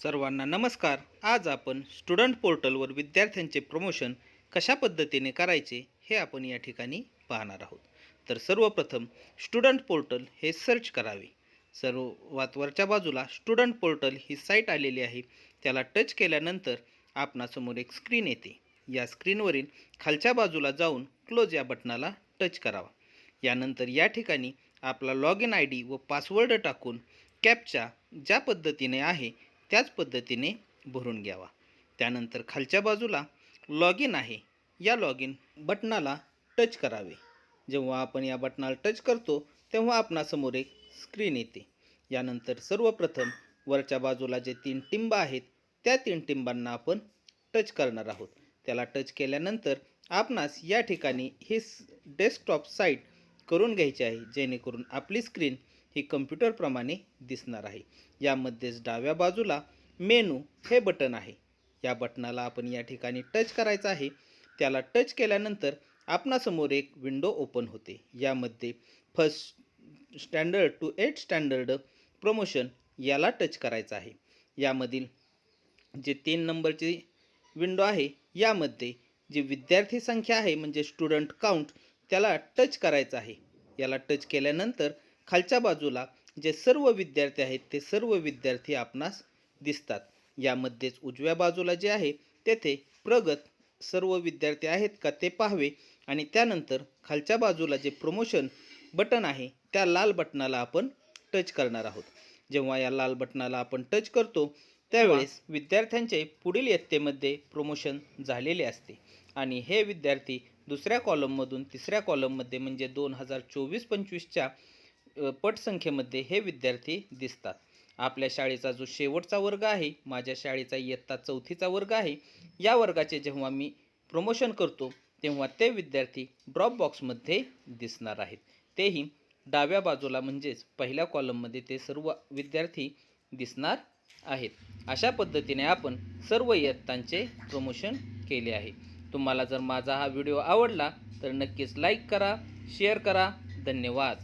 सर्वांना नमस्कार. आज आपण स्टुडंट पोर्टलवर विद्यार्थ्यांचे प्रमोशन कशा पद्धतीने करायचे हे आपण या ठिकाणी पाहणार आहोत. तर सर्वप्रथम स्टुडंट पोर्टल हे सर्च करावे. सर्वात वरच्या बाजूला स्टुडंट पोर्टल ही साईट आलेली आहे. त्याला टच केल्यानंतर आपणासमोर एक स्क्रीन येते. या स्क्रीनवरील खालच्या बाजूला जाऊन क्लोज या बटनाला टच करावा. यानंतर या ठिकाणी आपला लॉग इन आय डी व पासवर्ड टाकून कॅपच्या ज्या पद्धतीने आहे त्याच पद्धतीने भरून घ्यावा. त्यानंतर खालच्या बाजूला लॉग इन आहे. या लॉग इन बटनाला टच करावे. जेव्हा आपण या बटनाला टच करतो तेव्हा आपणासमोर एक स्क्रीन येते. यानंतर सर्वप्रथम वरच्या बाजूला जे तीन टिंब आहेत त्या तीन टिंबांना आपण टच करणार आहोत. त्याला टच केल्यानंतर आपणास या ठिकाणी हे डेस्कटॉप साईट करून घ्यायची आहे. जेणेकरून आपली स्क्रीन ही कम्प्युटरप्रमाणे दिसणार आहे. यामध्येच डाव्या बाजूला मेनू हे बटन आहे. या बटनाला आपण या ठिकाणी टच करायचं आहे. त्याला टच केल्यानंतर आपणासमोर एक विंडो ओपन होते. यामध्ये first standard to eight standard promotion याला टच करायचं आहे. यामधील जे तीन नंबरची विंडो आहे यामध्ये जी विद्यार्थी संख्या आहे म्हणजे स्टुडंट काउंट त्याला टच करायचं आहे. याला टच केल्यानंतर खालच्या बाजूला जे सर्व विद्यार्थी आहेत ते सर्व विद्यार्थी आपणास दिसतात. यामध्येच उजव्या बाजूला जे आहे तेथे प्रगत सर्व विद्यार्थी आहेत का ते पाहावे आणि त्यानंतर खालच्या बाजूला जे प्रमोशन बटन आहे त्या लाल बटनाला आपण टच करणार आहोत. जेव्हा या लाल बटनाला आपण टच करतो त्यावेळेस विद्यार्थ्यांचे पुढील इयत्तेमध्ये प्रमोशन झालेले असते. आणि हे विद्यार्थी दुसऱ्या कॉलममधून तिसऱ्या कॉलममध्ये म्हणजे दोन हजार चोवीस पंचवीसच्या पटसंख्येमध्ये हे विद्यार्थी दिसतात. आपल्या शाळेचा जो शेवटचा वर्ग आहे माझ्या शाळेचा इयत्ता चौथीचा वर्ग आहे या वर्गाचे जेव्हा मी प्रमोशन करतो तेव्हा ते विद्यार्थी ड्रॉप बॉक्समध्ये दिसणार आहेत. तेही डाव्या बाजूला म्हणजेच पहिल्या कॉलममध्ये ते सर्व विद्यार्थी दिसणार आहेत. अशा पद्धतीने आपण सर्व इयत्तांचे प्रमोशन केले आहे. तुम्हाला जर माझा हा व्हिडिओ आवडला तर नक्कीच लाईक करा शेअर करा. धन्यवाद.